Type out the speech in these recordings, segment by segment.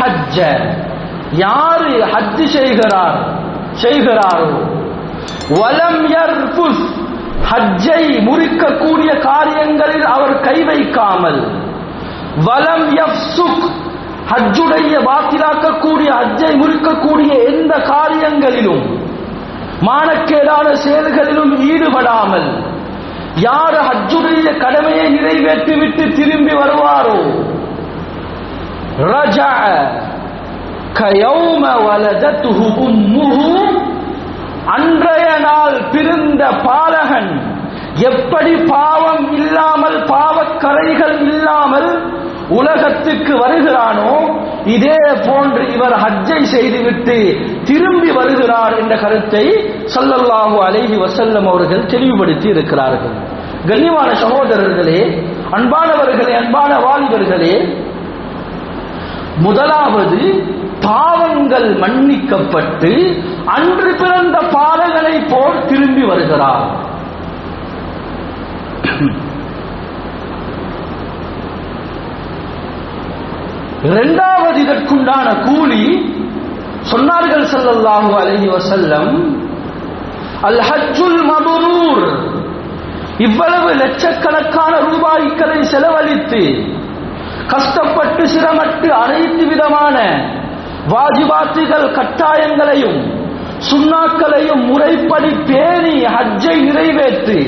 ஹஜ்ஜ. யாரு ஹஜ் செய்கிறார்? செய்கிறாரோ? வலம் யர்ஃபுஸ் ஹஜ்ஜை முறிக்கக்கூடிய காரியங்களில் அவர் கை வைக்காமல். வலம் யஃப்சுக். ஹஜ்ஜுடைய பாத்திலாக்கக்கூடிய ஹஜ்ஜை முறிக்கக்கூடிய எந்த காரியங்களிலும் மானக்கேடான செயல்களிலும் ஈடுபடாமல் யார் ஹஜ்ஜுடைய கடமையை நிறைவேற்றிவிட்டு திரும்பி வருவாரோ? ரஜா கயௌம வலதத்துஹு உம்முஹு. அன்றைய நாள் பிறந்த பாலகன் எப்படி பாவம் இல்லாமல் பாவக்கரைகள் இல்லாமல் உலகத்துக்கு வருகிறானோ இதே போன்று இவர் ஹஜ்ஜை செய்துவிட்டு திரும்பி வருகிறார் என்ற கருத்தை சல்லல்லாஹு அலைஹி வசல்லம் அவர்கள் தெளிவுபடுத்தி இருக்கிறார்கள். கண்ணியமான சகோதரர்களே அன்பானவர்களே அன்பான வாலிபர்களே முதலாவது பாவங்கள் மன்னிக்கப்பட்டு அன்று பிறந்த பாதங்களை போல் திரும்பி வருகிறார். இரண்டாவது இதற்குண்டான கூலி சொன்னார்கள் செல்லல்லாஹு அலஹி வசல்லம் அல் ஹஜ்ஜுல் மபரூர். இவ்வளவு லட்சக்கணக்கான ரூபாய்களை செலவழித்து சிரமட்டு அனைத்து விதமான வாஜிபாத்துகள் கட்டாயங்களையும் சுண்ணாக்களையும் முறைப்படி பேணி ஹஜ்ஜை நிறைவேற்றி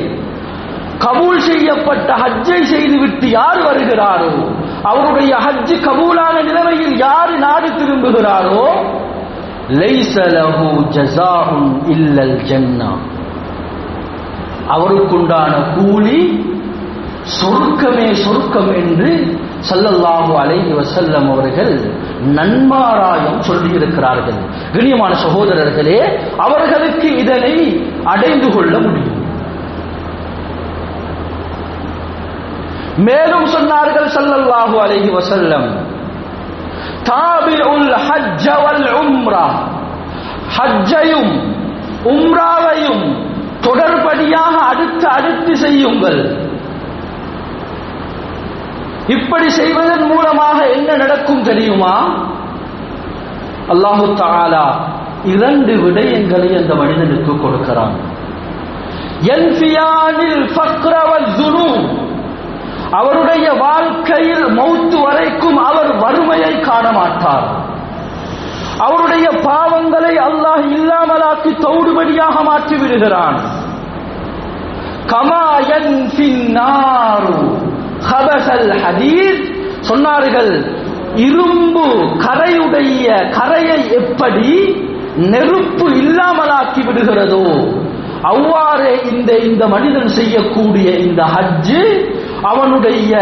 கபூல் செய்யப்பட்ட ஹஜ்ஜை செய்துவிட்டு யார் வருகிறாரோ அவருடைய ஹஜ் கபூலான நிலைமையில் யார் நாடு திரும்புகிறாரோ லைஸ லஹு இல்லல் ஜன்னா. அவருக்குண்டான கூலி சொர்க்கமே சொர்க்கம் என்று சல்லல்லாஹு அலைஹி வசல்லம் அவர்கள் நன்மாராயம் சொல்லியிருக்கிறார்கள். கண்ணியமான சகோதரர்களே அவர்களுக்கு இதனை அடைந்து கொள்ள முடியும். மேலும் சொன்னார்கள் சல்லல்லாஹு அலைஹி வசல்லம் தாபிஉல் ஹஜ்ஜ வல் உம்ரா. ஹஜ்ஜையும் உம்ராவையும் தொடர்படியாக அடுத்து அடுத்து செய்யுங்கள். இப்படி செய்வதன் மூலமாக என்ன நடக்கும் தெரியுமா? அல்லாஹு தாலா இரண்டு விடயங்களை அந்த மனிதனுக்கு கொடுக்கிறான். அவருடைய வாழ்க்கையில் மௌத்து வரைக்கும் அவர் வறுமையை காண மாட்டார் அவருடைய பாவங்களை அல்லாஹ் இல்லாமலாக்கி தௌடுபடியாக மாற்றி விடுகிறான். கமா என் ஹபசல் ஹதீஸ் சொன்னார்கள் இரும்பு கரையுடைய கரையை எப்படி நெருப்பு இல்லாமலாக்கி விடுகிறதோ அவ்வாறே இந்த இந்த மனிதன் செய்யக்கூடிய இந்த ஹஜ்ஜு அவனுடைய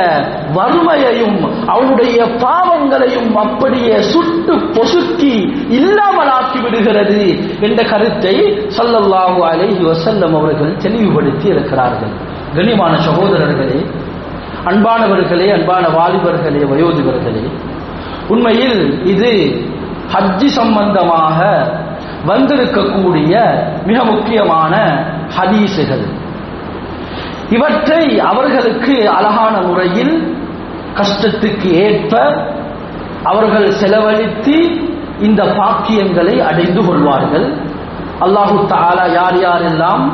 வறுமையையும் அவனுடைய பாவங்களையும் அப்படியே சுட்டு பொசுக்கி இல்லாமலாக்கி விடுகிறது என்ற கருத்தை சல்லல்லாஹு அலைஹி வசல்லம் அவர்கள் தெளிவுபடுத்தி இருக்கிறார்கள். கனிமான சகோதரர்களே அன்பானவர்களே அன்பான வாலிபர்களே வயோதிபர்களே உண்மையில் இது ஹஜ்ஜி சம்பந்தமாக வந்திருக்கக்கூடிய மிக முக்கியமான ஹதீசுகள். இவற்றை அவர்களுக்கு அழகான முறையில் கஷ்டத்துக்கு ஏற்ப அவர்கள் செலவழித்து இந்த பாக்கியங்களை அடைந்து கொள்வார்கள். அல்லாஹு தாலா யார் யாரெல்லாம்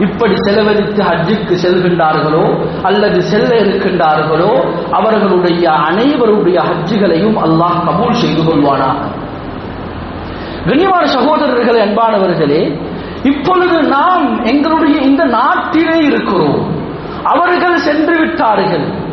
இப்படி செலவழித்து ஹஜ்ஜுக்கு செல்கின்றார்களோ அல்லது செல்ல இருக்கின்றார்களோ அவர்களுடைய அனைவருடைய ஹஜ்ஜுகளையும் அல்லாஹ் கபூல் செய்து கொள்வானாக கண்ணியமான சகோதரர்களே அன்பானவர்களே இப்பொழுது நாம் எங்களுடைய இந்த நாட்டிலே இருக்கிறோம். அவர்கள் சென்று விட்டார்கள்.